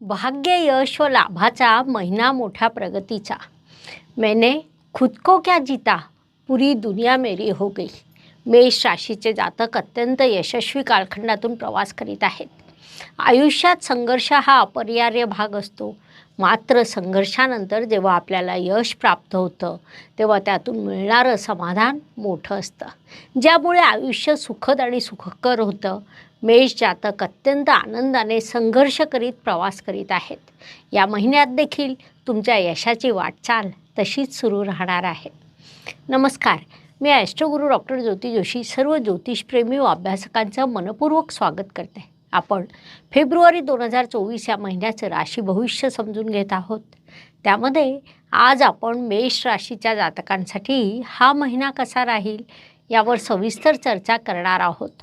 भाग्य यश व लाभाचा महिना मोठ्या प्रगतीचा. मैंने खुद को क्या जीता? पुरी दुनिया मेरी हो गई. मेष राशीचे जातक अत्यंत यशस्वी कालखंडातून प्रवास करीत आहेत. आयुष्यात संघर्ष हा अपरिहार्य भाग असतो. मात्र संघर्षानंतर जेव्हा आपल्याला यश प्राप्त होतं तेव्हा त्यातून मिळणारं समाधान मोठं असतं. ज्यामुळे आयुष्य सुखद आणि सुखकर होतं मेष जातक अत्यंत आनंदाने संघर्ष करीत प्रवास करीत आहेत. या महिन्यात देखील तुमच्या यशाची वाटचाल तशीच सुरू राहणार आहे. नमस्कार. मी ॲस्ट्रोगुरू डॉक्टर ज्योती जोशी सर्व ज्योतिषप्रेमी व अभ्यासकांचं मनपूर्वक स्वागत करते. आपण फेब्रुवारी दोन हजार चोवीस या महिन्याचं राशी भविष्य समजून घेत आहोत. त्यामध्ये आज आपण मेष राशीच्या जातकांसाठी हा महिना कसा राहील यावर सविस्तर चर्चा करणार आहोत.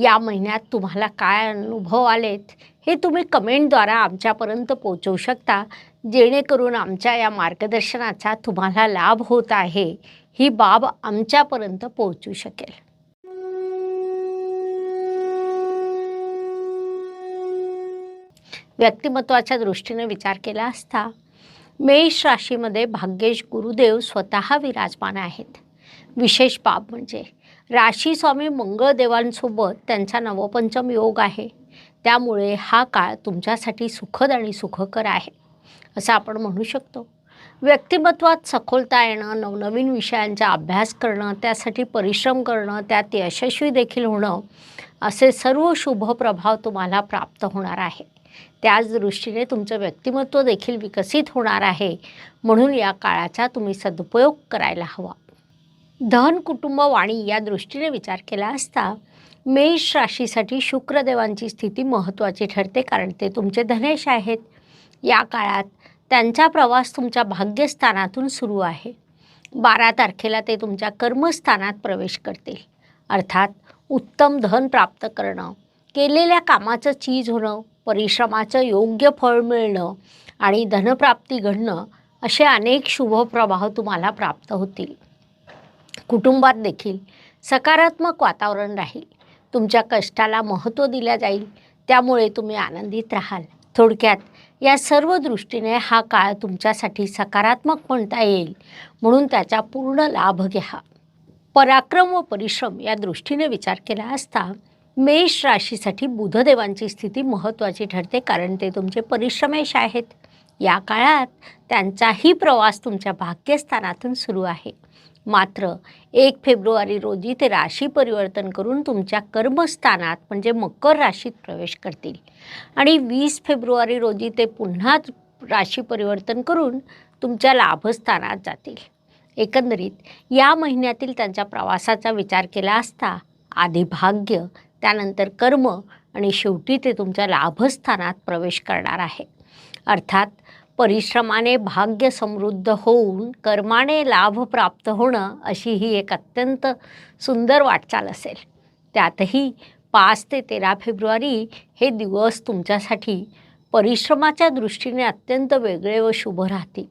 या महिन्यात तुम्हाला काय अनुभव आलेत हे तुम्ही कमेंटद्वारा आमच्यापर्यंत पोचवू शकता. जेणेकरून आमच्या या मार्गदर्शनाचा तुम्हाला लाभ होत आहे. ही बाब आमच्यापर्यंत पोहोचू शकेल. व्यक्तिमत्वाच्या दृष्टीने विचार केला असता मेष राशीमध्ये भाग्येश गुरुदेव स्वतः विराजमान आहेत. विशेष बाब म्हणजे राशी स्वामी मंगळदेवांसोबत त्यांचा नवपंचम योग आहे. त्यामुळे हा काळ तुमच्यासाठी सुखद आणि सुखकर आहे असं आपण म्हणू शकतो. व्यक्तिमत्वात सखोलता येणं नवनवीन विषयांचा अभ्यास करणं त्यासाठी परिश्रम करणं त्यात यशस्वी देखील होणं असे सर्व शुभ प्रभाव तुम्हाला प्राप्त होणार आहे. त्याच दृष्टीने तुमचं व्यक्तिमत्व देखील विकसित होणार आहे. म्हणून या काळाचा तुम्ही सदुपयोग करायला हवा. धन कुटुंब वाणी या दृष्टीने विचार केला असता मेष राशीसाठी शुक्रदेवांची स्थिती महत्त्वाची ठरते कारण ते तुमचे धनेश आहेत. या काळात त्यांचा प्रवास तुमच्या भाग्यस्थानातून सुरू आहे. बारा तारखेला ते तुमच्या कर्मस्थानात प्रवेश करतील. अर्थात उत्तम धन प्राप्त करणं केलेल्या कामाचं चीज होणं परिश्रमाचं योग्य फळ मिळणं आणि धनप्राप्ती घडणं असे अनेक शुभ प्रभाव तुम्हाला प्राप्त होतील. कुटुंबात देखील सकारात्मक वातावरण राहील. तुमच्या कष्टाला महत्त्व दिल्या जाईल. त्यामुळे तुम्ही आनंदित राहाल. थोडक्यात या सर्व दृष्टीने हा काळ तुमच्यासाठी सकारात्मक म्हणता येईल. म्हणून त्याचा पूर्ण लाभ घ्या. पराक्रम व परिश्रम या दृष्टीने विचार केला असता मेष राशीसाठी बुधदेवांची स्थिती महत्त्वाची ठरते कारण ते तुमचे परिश्रमेश आहेत. या काळात त्यांचाही प्रवास तुमच्या भाग्यस्थानातून सुरू आहे. मात्र एक फेब्रुवारी रोजी ते राशी परिवर्तन करून तुमच्या कर्मस्थानात म्हणजे मकर राशीत प्रवेश करतील. आणि वीस फेब्रुवारी रोजी ते पुन्हा राशी परिवर्तन करून तुमच्या लाभस्थानात जातील. एकंदरीत या महिन्यातील त्यांच्या प्रवासाचा विचार केला असता आधी भाग्य त्यानंतर कर्म आणि शेवटी ते तुमच्या लाभस्थानात प्रवेश करणार आहे. अर्थात परिश्रमाने भाग्य समृद्ध होऊन कर्माने लाभ प्राप्त होणं अशी ही एक अत्यंत सुंदर वाटचाल असेल. त्यातही पाच ते तेरा फेब्रुवारी हे दिवस तुमच्यासाठी परिश्रमाच्या दृष्टीने अत्यंत वेगळे व शुभ राहतील.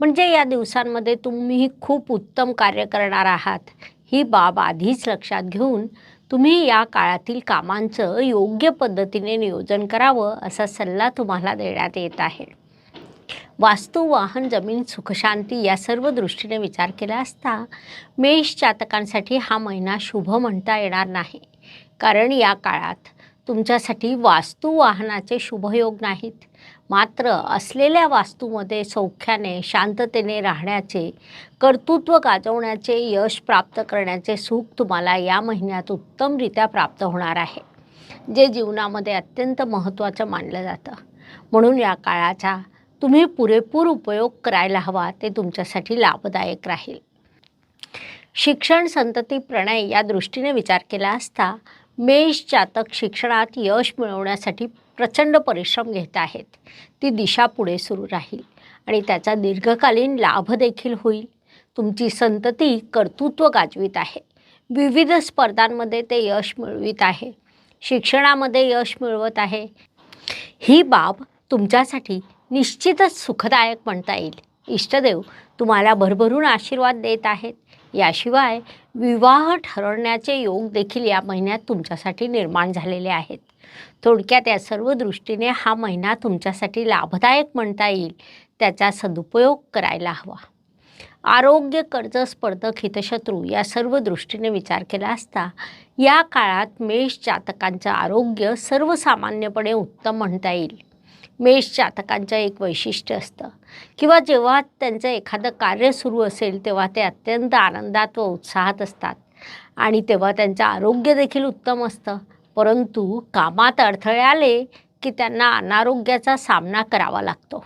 म्हणजे या दिवसांमध्ये तुम्ही खूप उत्तम कार्य करणार आहात. ही बाब आधीच लक्षात घेऊन तुम्ही या काळातील कामांचं योग्य पद्धतीने नियोजन करावं असा सल्ला तुम्हाला देण्यात येत आहे. वास्तू वाहन जमीन सुखशांती या सर्व दृष्टीने विचार केला असता मेष जातकांसाठी हा महिना शुभ म्हणता येणार नाही. कारण या काळात तुमच्यासाठी वास्तू वाहनाचे शुभयोग नाहीत. मात्र असलेल्या वास्तूमध्ये सौख्याने शांततेने राहण्याचे कर्तृत्व गाजवण्याचे यश प्राप्त करण्याचे सुख तुम्हाला या महिन्यात उत्तमरित्या प्राप्त होणार आहे जे जीवनामध्ये अत्यंत महत्त्वाचं मानलं जातं. म्हणून या काळाचा तुम्ही पुरेपूर उपयोग करायला हवा ते तुमच्यासाठी लाभदायक राहील. शिक्षण संतती प्रणय या दृष्टीने विचार केला असता मेष जातक शिक्षणात यश मिळवण्यासाठी प्रचंड परिश्रम घेत आहेत. ती दिशा पुढे सुरू राहील आणि त्याचा दीर्घकालीन लाभ देखील होईल. तुमची संतती कर्तृत्व गाजवीत आहे. विविध स्पर्धांमध्ये ते यश मिळवित आहे. शिक्षणामध्ये यश मिळवत आहे. ही बाब तुमच्यासाठी निश्चितच सुखदायक म्हणता येईल. इष्टदेव तुम्हाला भरभरून आशीर्वाद देत आहेत. याशिवाय विवाह ठरवण्याचे योग देखील या महिन्यात तुमच्यासाठी निर्माण झालेले आहेत. थोडक्यात या सर्व दृष्टीने हा महिना तुमच्यासाठी लाभदायक म्हणता येईल. त्याचा सदुपयोग करायला हवा. आरोग्य कर्ज स्पर्धक हितशत्रू या सर्व दृष्टीने विचार केला असता या काळात मेष जातकांचं आरोग्य सर्वसामान्यपणे उत्तम म्हणता येईल. मेष जातकांचं एक वैशिष्ट्य असतं. किंवा जेव्हा त्यांचं एखादं कार्य सुरू असेल तेव्हा ते अत्यंत आनंदात व उत्साहात असतात. आणि तेव्हा त्यांचं आरोग्य देखील उत्तम असतं. परंतु कामात अडथळे आले की त्यांना अनारोग्याचा सामना करावा लागतो.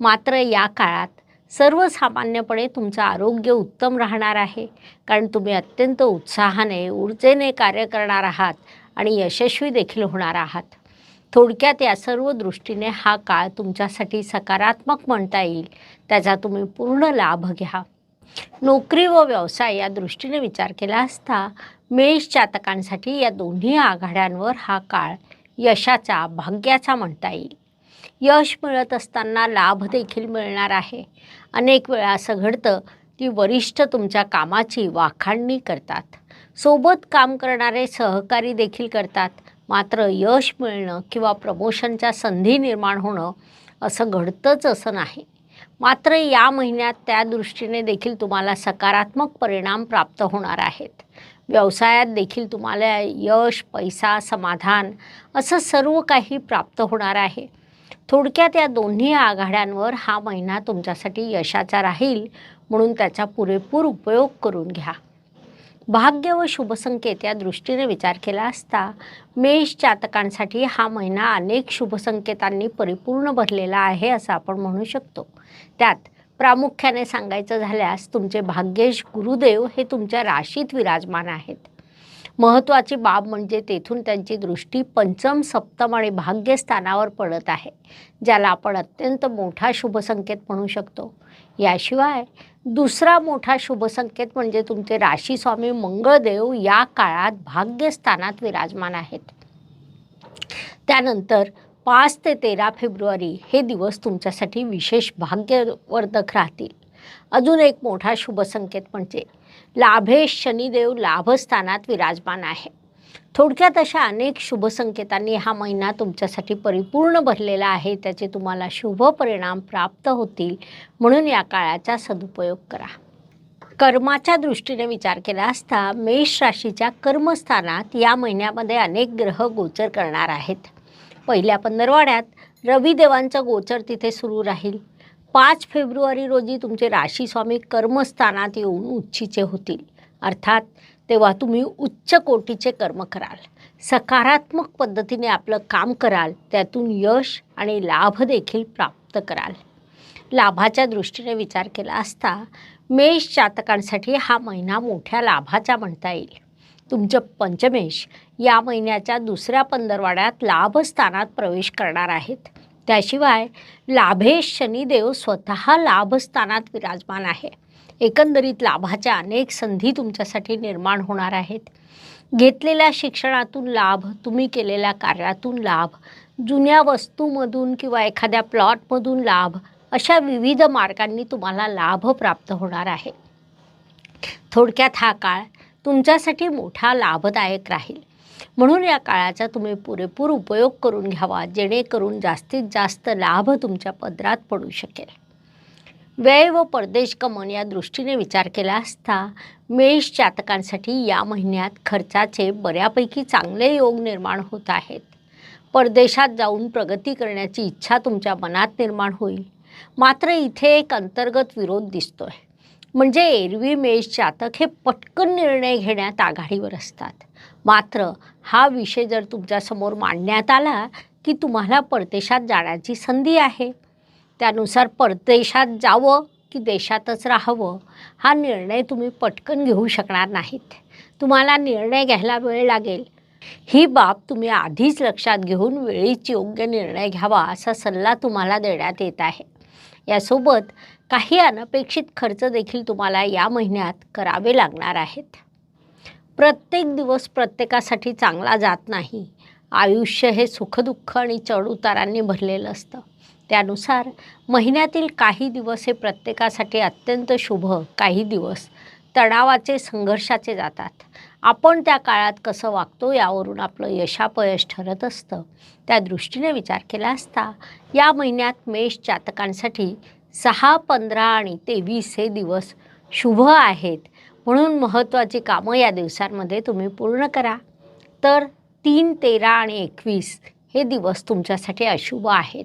मात्र या काळात सर्वसामान्यपणे तुमचं आरोग्य उत्तम राहणार आहे. कारण तुम्ही अत्यंत उत्साहाने ऊर्जेने कार्य करणार आहात आणि यशस्वी देखील होणार आहात. थोडक्यात या सर्व दृष्टीने हा काळ तुमच्यासाठी सकारात्मक म्हणता येईल. त्याचा तुम्ही पूर्ण लाभ घ्या. नोकरी व व्यवसाय या दृष्टीने विचार केला असता मेष जातकांसाठी या दोन्ही आघाड्यांवर हा काळ यशाचा भाग्याचा म्हणता येईल. यश मिळत असताना लाभ देखील मिळणार आहे. अनेक वेळा असं घडतं की वरिष्ठ तुमच्या कामाची वाखाणणी करतात. सोबत काम करणारे सहकारी देखील करतात. मात्र यश मिळणं किंवा प्रमोशनच्या संधी निर्माण होणं असं घडतंच असं नाही. मात्र या महिन्यात त्या दृष्टीने देखील तुम्हाला सकारात्मक परिणाम प्राप्त होणार आहेत. व्यवसायात देखील तुम्हाला यश पैसा समाधान असं सर्व काही प्राप्त होणार आहे. थोडक्यात या दोन्ही आघाड्यांवर हा महिना तुमच्यासाठी यशाचा राहील म्हणून त्याचा पुरेपूर उपयोग करून घ्या. भाग्य व शुभसंकेत या दृष्टीने विचार केला असता मेष जातकांसाठी हा महिना अनेक शुभसंकेतांनी परिपूर्ण भरलेला आहे असं आपण म्हणू शकतो. त्यात प्रामुख्याने सांगायचं झाल्यास तुमचे भाग्येश गुरुदेव हे तुमच्या राशीत विराजमान आहेत. महत्त्वाची बाब म्हणजे तेथून त्यांची दृष्टी पंचम सप्तम आणि भाग्यस्थानावर पडत आहे ज्याला आपण अत्यंत मोठा शुभसंकेत म्हणू शकतो. याशिवाय दुसरा मोठा शुभसंकेत म्हणजे तुमचे राशीस्वामी मंगळदेव या काळात भाग्यस्थानात विराजमान आहेत. त्यानंतर पाच ते तेरा फेब्रुवारी हे दिवस तुमच्यासाठी विशेष भाग्यवर्धक राहतील. अजून एक मोठा शुभसंकेत म्हणजे लाभेश शनिदेव लाभस्थानात विराजमान आहे थोडक्यात अशा अनेक शुभसंकेतांनी हा महिना तुमच्यासाठी परिपूर्ण भरलेला आहे. त्याचे तुम्हाला शुभ परिणाम प्राप्त होतील. म्हणून या काळाचा सदुपयोग करा. कर्माच्या दृष्टीने विचार केला असता मेष राशीच्या कर्मस्थानात या महिन्यामध्ये अनेक ग्रह गोचर करणार आहेत. पहिल्या पंधरवाड्यात रविदेवांचं गोचर तिथे सुरू राहील. पाच फेब्रुवारी रोजी तुमचे राशीस्वामी कर्मस्थानात येऊन उच्चीचे होतील. अर्थात तेव्हा तुम्ही उच्च कोटीचे कर्म कराल. सकारात्मक पद्धतीने आपलं काम कराल त्यातून यश आणि लाभ देखील प्राप्त कराल. लाभाच्या दृष्टीने विचार केला असता मेष जातकांसाठी हा महिना मोठ्या लाभाचा म्हणता येईल. तुमचं पंचमेश या महिन्याच्या दुसऱ्या पंधरवाड्यात लाभस्थानात प्रवेश करणार आहेत. त्याशिवाय लाभेश शनिदेव स्वतः लाभस्थानात विराजमान आहे. एकंदरीत लाभाच्या अनेक संधी तुमच्यासाठी निर्माण होणार आहेत. घेतलेल्या शिक्षणातून लाभ तुम्ही केलेल्या कार्यातून लाभ जुन्या वस्तूमधून किंवा एखाद्या प्लॉटमधून लाभ अशा विविध मार्गांनी तुम्हाला लाभ प्राप्त होणार आहे. थोडक्यात हा काळ तुमच्यासाठी मोठा लाभदायक राहील. म्हणून या काळाचा तुम्ही पुरेपूर उपयोग करून घ्यावा जेणेकरून जास्तीत जास्त लाभ तुमच्या पदरात पडू शकेल. व्यय व परदेश गमन या दृष्टीने विचार केला असता मेष जातकांसाठी या महिन्यात खर्चाचे बऱ्यापैकी चांगले योग निर्माण होत आहेत. परदेशात जाऊन प्रगती करण्याची इच्छा तुमच्या मनात निर्माण होईल. मात्र इथे एक अंतर्गत विरोध दिसतोय. म्हणजे एरवी मेष जातक हे पटकन निर्णय घेण्यात आघाडीवर असतात. मात्र हा विषय जर तुमच्यासमोर मांडण्यात आला की तुम्हाला परदेशात जाण्याची संधी आहे. त्यानुसार परदेशात जावं की देशातच राहावं हा निर्णय तुम्ही पटकन घेऊ शकणार नाहीत. तुम्हाला निर्णय घ्यायला वेळ लागेल. ही बाब तुम्ही आधीच लक्षात घेऊन वेळीच योग्य निर्णय घ्यावा असा सल्ला तुम्हाला देण्यात येत आहे. यासोबत काही अनपेक्षित खर्च देखील तुम्हाला या महिन्यात करावे लागणार आहेत. प्रत्येक दिवस प्रत्येकासाठी चांगला जात नाही. आयुष्य हे सुखदुःख आणि चढउतारांनी भरलेलं असतं. त्यानुसार महिन्यातील काही दिवस हे प्रत्येकासाठी अत्यंत शुभ काही दिवस तणावाचे संघर्षाचे जातात. आपण त्या काळात कसं वागतो यावरून आपलं यशापयश ठरत असतं. त्या दृष्टीने विचार केला असता या महिन्यात मेष जातकांसाठी सहा पंधरा आणि तेवीस हे दिवस शुभ आहेत. म्हणून महत्त्वाची कामं या दिवसांमध्ये तुम्ही पूर्ण करा. तर तीन तेरा आणि एकवीस हे दिवस तुमच्यासाठी अशुभ आहेत.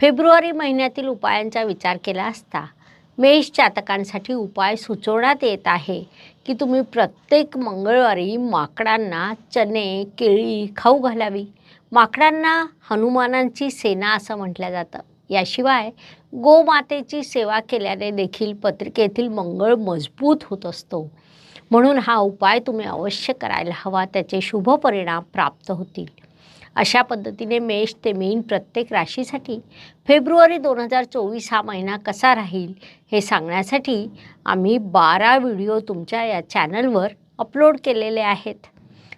फेब्रुवारी महिन्यातील उपायांचा विचार केला असता मेष जातकांसाठी उपाय सुचवण्यात येत आहे की तुम्ही प्रत्येक मंगळवारी माकडांना चणे केळी खाऊ घालावी. माकडांना हनुमानांची सेना असं म्हटलं जातं. याशिवाय गोमातेची सेवा केल्याने देखील पत्रिकेतील मंगळ मजबूत होत असतो. म्हणून हा उपाय तुम्ही अवश्य करायला हवा त्याचे शुभ परिणाम प्राप्त होतील. अशा पद्धतीने मेष ते मीन प्रत्येक राशीसाठी फेब्रुवारी दोन हजार चोवीस हा महिना कसा राहील हे सांगण्यासाठी आम्ही बारा व्हिडिओ तुमच्या या चॅनलवर अपलोड केलेले आहेत.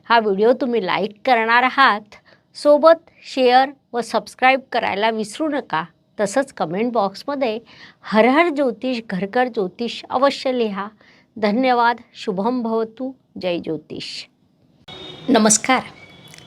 हा व्हिडिओ तुम्ही लाईक करणार आहात सोबत शेअर व सबस्क्राईब करायला विसरू नका. तसंच कमेंट बॉक्समध्ये हर हर ज्योतिष घरकर ज्योतिष अवश्य लिहा. धन्यवाद शुभम भवतु जय ज्योतिष. नमस्कार.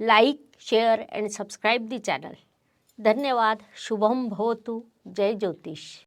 like share and subscribe the channel. धन्यवाद. शुभम भवतु. जय ज्योतिष.